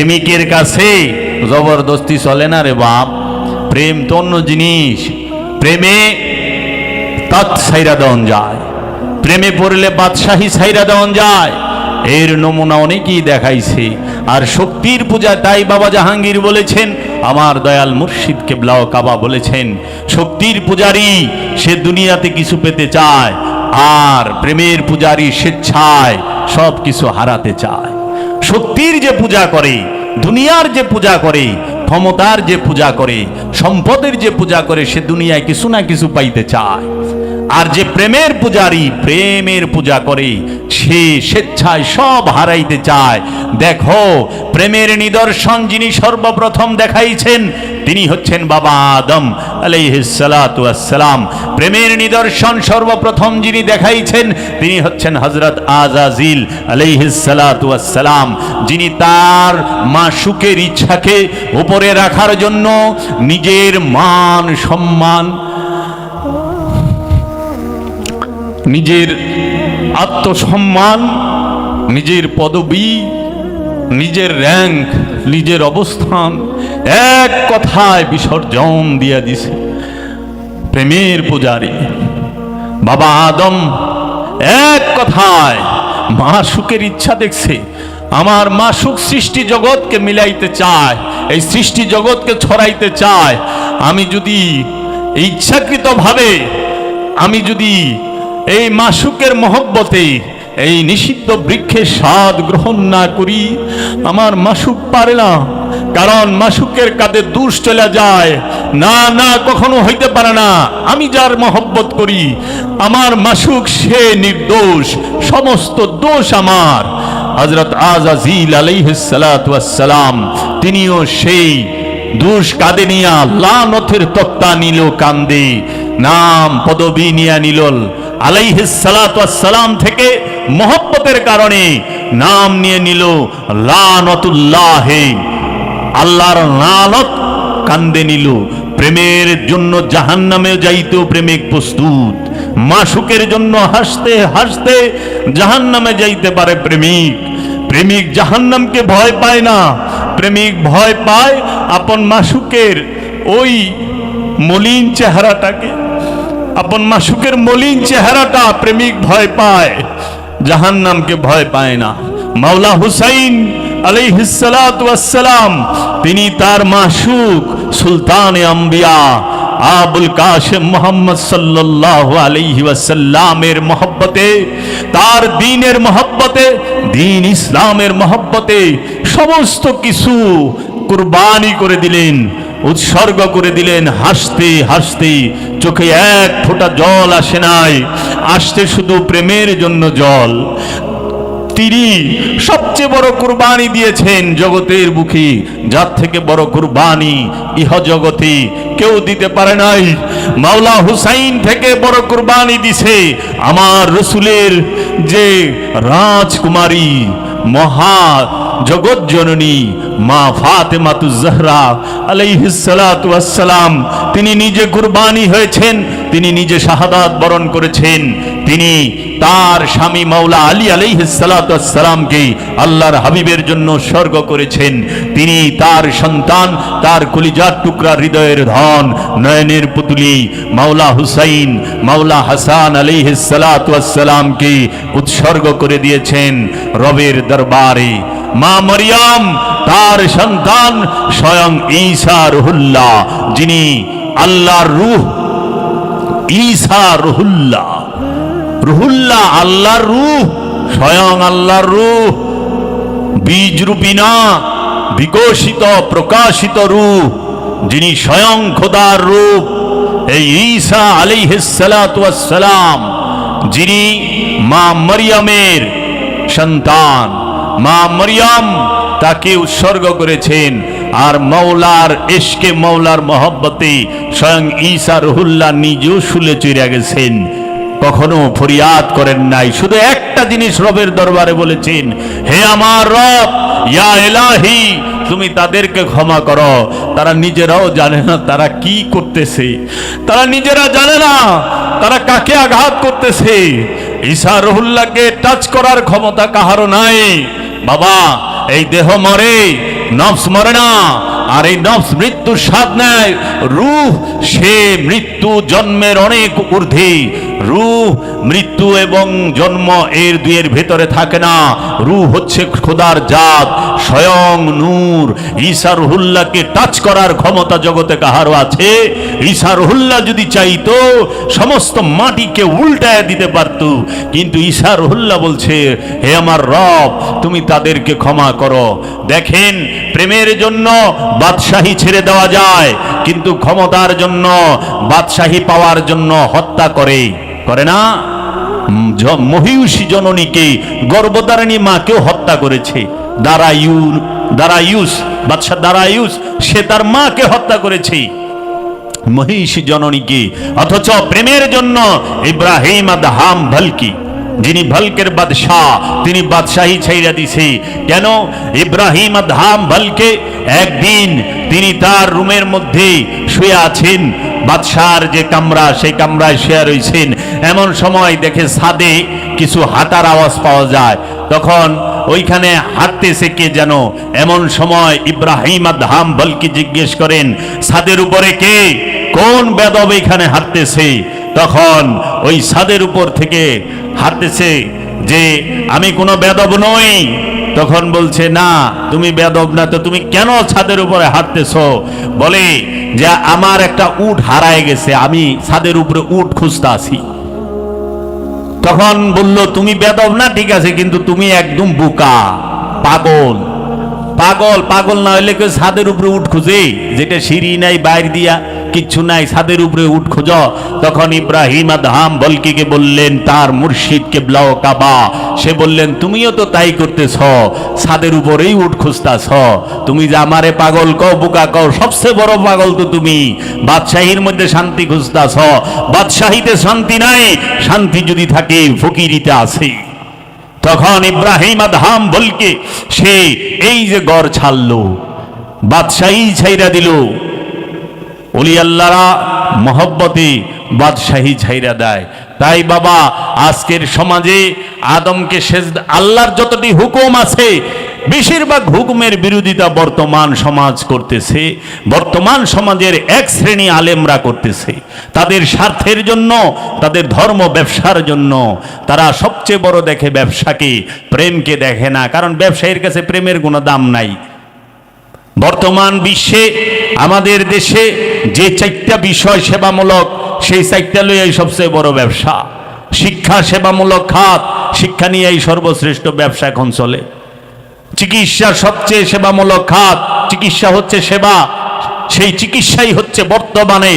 প্রেমিকের কাছে জবরদস্তি চলে না রে বাপ? প্রেম তো অন্য জিনিস। প্রেমে তৎ সাইরা যায়। প্রেমে পড়লে বাদশাহী সাইরা দেওয়ান যায়। এর নমুনা অনেকেই দেখাইছে। আর শক্তির পূজা তাই বাবা জাহাঙ্গীর বলেছেন, আমার দয়াল মুর্শিদ কেবলাও কাবা বলেছেন, শক্তির পূজারি সে দুনিয়াতে কিছু পেতে চায়, আর প্রেমের পূজারি স্বেচ্ছায় সব কিছু হারাতে চায়। শক্তির যে পূজা করে দুনিয়ার যে পূজা করে ক্ষমতার যে পূজা করে, সম্পদের যে পূজা করে, সে দুনিয়ায় কিছু না কিছু পাইতে চায়। আর যে প্রেমের পূজারি প্রেমের পূজা করে, সে স্বেচ্ছায় সব হারাইতে চায়। দেখো, প্রেমের নিদর্শন যিনি সর্বপ্রথম দেখাইছেন, তিনি হচ্ছেন বাবা আদম আলাইহিসালাম প্রেমের নিদর্শন সর্বপ্রথম যিনি দেখাইছেন, তিনি হচ্ছেন হজরত আজাজিল আলাইহিসালাম যিনি তার মাসুকের ইচ্ছাকে উপরে রাখার জন্য নিজের মান সম্মান, নিজের আত্মসম্মান, নিজের পদবি, নিজের র্যাঙ্ক নিজের অবস্থান এক কথায় বিসর্জন দিয়া দিছে। প্রেমের পূজারী, বাবা আদম এক কথায় মাসুকের ইচ্ছা দেখছে। আমার মাসুক সৃষ্টি জগৎকে মিলাইতে চায়। এই সৃষ্টি জগৎকে ছড়াইতে চায়, আমি যদি ইচ্ছাকৃতভাবে, আমি যদি এই মাসুকের মহব্বতে এই নিষিদ্ধ বৃক্ষের স্বাদ গ্রহণ না করি, আমার মাসুক পারে না, কারণ মাসুকের কাঁধে দুষ চলে যায়। না না, কখনো হইতে পারে না, আমি যার মহব্বত করি, আমার মাসুক সে নির্দোষ, সমস্ত দোষ আমার। হজরত আজাজিল আলাইহিসালাম তিনিও সেই দুষ কাঁদে নিয়া লানথের তত্তা নিল কান্দে, নাম পদবি নিয়া নিল। আলাইহিসালাম থেকে মহব্বতের কারণে নাম নিয়ে নিল লানতুল্লাহে। আল্লাহর লানত কান্দে নিল। প্রেমের জন্য জাহান নামে যাইতো প্রেমিক প্রস্তুত। মাসুকের জন্য হাসতে হাসতে জাহান নামে যাইতে পারে প্রেমিক। প্রেমিক জাহান্নামকে ভয় পায় না। প্রেমিক ভয় পায় আপন মাসুকের ওই মলিন চেহারাটাকে। আপন মাসুকের মলিন চেহারাটা প্রেমিক ভয় পায়। জাহান্নামকে ভয় পায় না। মাওলা হুসাইন আলাইহিসালাম তিনি তার মাসুক সুলতান আম্বিয়া আবুল কাশেম মোহাম্মদ সাল্লাল্লাহু আলাইহি ওয়াসাল্লামের মহব্বতে, তার দিনের মহব্বতে, দিন ইসলামের মহব্বতে সমস্ত কিছু কুরবানি করে দিলেন, উৎসর্গ করে দিলেন, হাসতে হাসতে চোখে এক ফোঁটা জল আসে নাই। আসতে শুধু প্রেমের জন্য জল তিনি সবচেয়ে বড় কুরবানি দিয়েছেন জগতের বুকে। যার থেকে বড় কুরবানি ইহ জগতে কেউ দিতে পারে নাই। মাওলা হুসাইন থেকে বড় কুরবানি দিছে আমার রসুলের যে রাজকুমারী মহা জগৎ জননী মা ফাতেমাতু জাহরা আলাইহিসসালাতু ওয়াসসালাম, তিনি নিজে কুরবানি হয়েছেন, তিনি নিজে শাহাদাত বরণ করেছেন, তিনি তার স্বামী মাওলা আলী ওয়াসসালামকে আল্লাহর হাবিবের জন্য স্বর্গ করেছেন। তিনি তার সন্তান, তার কলিজার টুকরা হৃদয়ের ধন, নয়নের পুতুলি মাওলা হুসাইন, মাওলা হাসান ওয়াসসালামকে উৎসর্গ করে দিয়েছেন রবের দরবারে। মা মরিয়াম, তার সন্তান স্বয়ং ঈসা রুহুল্লাহ, যিনি আল্লাহর রুহ ঈসা রুহুল্লাহ। রুহুল্লাহ আল্লাহর রূহ, স্বয়ং আল্লাহর রূহ বীজ রূপী না বিকশিত, প্রকাশিত রূপ যিনি স্বয়ং খোদার রূপ, এই ঈসা আলাইহিসসালাম যিনি মা মরিয়মের সন্তান। মা মরিয়ম তাকে উৎসর্গ করেছেন, আর মৌলার এশকে মৌলার মহব্বতে স্বয়ং ঈসা রহুল্লাহ নিজেও শুলে চড়ে গেছেন। কখনো ফরিয়াদ করেন নাই। শুধু একটা জিনিস রবের দরবারে বলেছেন, হে আমার রব, ইয়া এলাহি তুমি তাদেরকে ক্ষমা করো। তারা নিজেরাও জানে না তারা কি করতেছে। তারা নিজেরা জানে না তারা কাকে আঘাত করতেছে। ঈসা রহুল্লাহকে টাচ করার ক্ষমতা কাহারও নাই। বাবা, এই দেহ মরে, নফস মরে না, আর এই নফস মৃত্যুর স্বাদ নেয়। রূহ, সে মৃত্যু জন্মের অনেক ঊর্ধ্বে। রূহ, মৃত্যু এবং জন্ম এর দুয়ের ভেতরে থাকে না। রূহ হচ্ছে খোদার জাত, স্বয়ং নূর। ঈশা রুহুল্লাহকে টাচ করার ক্ষমতা জগতে কাহারও আছে? ঈশা রুহুল্লাহ যদি চাইতো, সমস্ত মাটিকে উল্টায় দিতে পারত। কিন্তু ঈশা রুহুল্লাহ বলছে, হে আমার রব, তুমি তাদেরকে ক্ষমা করো। দেখেন, প্রেমের জন্য বাদশাহী ছেড়ে দেওয়া যায়, কিন্তু ক্ষমতার জন্য বাদশাহী পাওয়ার জন্য হত্যা করে। করে না? মহিষী জননীকে গর্ভধারিণী মাকেও হত্যা করেছে। দারায়ু দারায়ুস, বাদশাহ দারায়ুস, সে তার মাকে হত্যা করেছে। মহিষী জননীকে, অথচ প্রেমের জন্য ইব্রাহিম আদহাম ভলকি, যিনি ভলকের বাদশাহ, তিনি বাদশাহী ছাইরা দিছে। কেন? ইব্রাহিম আদহাম ভলকে একদিন তিনি তার রুমের মধ্যে শুয়ে আছেন। বাদশার যে কামরা, সেই কামরায় শুয়ে রয়েছেন এমন সময় দেখে ছাদে কিছু হাঁটার আওয়াজ পাওয়া যায়। তখন ওইখানে হাঁটতেছে কে যেন এমন সময় ইব্রাহিম আদহাম বলকে জিজ্ঞেস করেন ছাদের উপরে কে? কোন বেদব এখানে হাঁটতেছে? তখন ওই ছাদের উপর থেকে হাঁটতেছে যে, আমি কোনো বেদব নই। তখন বলছে, না, তুমি বেদব না, তো তুমি কেন ছাদের উপরে হাঁটতেছ? বলে যে, আমার একটা উট হারায় গেছে, আমি ছাদের উপরে উট খুঁজতে আসি। তখন বলল, তুমি বেদব না? ঠিক আছে, কিন্তু তুমি একদম বোকা, পাগল। পাগল পাগল না হইলে কেউ ছাদের উপরে উঠ খুঁজে, যেটা সিঁড়ি নাই বাইর দিয়া। কিচ্ছু নাই, ছাদের উপরে উঠ খোঁজ। তখন ইব্রাহিম আদহাম বলকিকে বললেন, তার মুর্শিদ কেবলাও কাবা। সে বললেন, তুমিও তো তাই করতেছ, ছাদের উপরেই উঠ খুঁজতাছ। তুমি যে আমারে পাগল কও, বোকা কও, সবচেয়ে বড় পাগল তো তুমি। বাদশাহীর মধ্যে শান্তি খুঁজতাছ। বাদশাহীতে শান্তি নাই, শান্তি যদি থাকে, ফকিরিতে আছে। তখন ইব্রাহিম আদহাম বলকে, সে এই যে গড় ছাড়লো, বাদশাহী ছাইরা দিল অলি আল্লাহরা মহব্বতে বাদশাহী ছাইরা দেয়। তাই বাবা, আজকের সমাজে আদমকে শেষ আল্লাহর যতটি হুকুম আছে, বেশিরভাগ হুকুমের বিরোধিতা বর্তমান সমাজ করতেছে। বর্তমান সমাজের এক শ্রেণি আলেমরা করতেছে। তাদের স্বার্থের জন্য, তাদের ধর্ম ব্যবসার জন্য তারা সবচেয়ে বড় দেখে ব্যবসাকে, প্রেমকে দেখে না। কারণ ব্যবসায়ীর কাছে প্রেমের কোনো দাম নাই। বর্তমান বিশ্বে, আমাদের দেশে যে চারটা বিষয় সেবামূলক, সেই চারটা লইয়াই সবচেয়ে বড় ব্যবসা। শিক্ষা সেবামূলক খাত, শিক্ষা নিয়েই সর্বশ্রেষ্ঠ ব্যবসা এখন চলে। চিকিৎসা সবচেয়ে সেবামূলক খাত, চিকিৎসা হচ্ছে সেবা, সেই চিকিৎসাই হচ্ছে বর্তমানে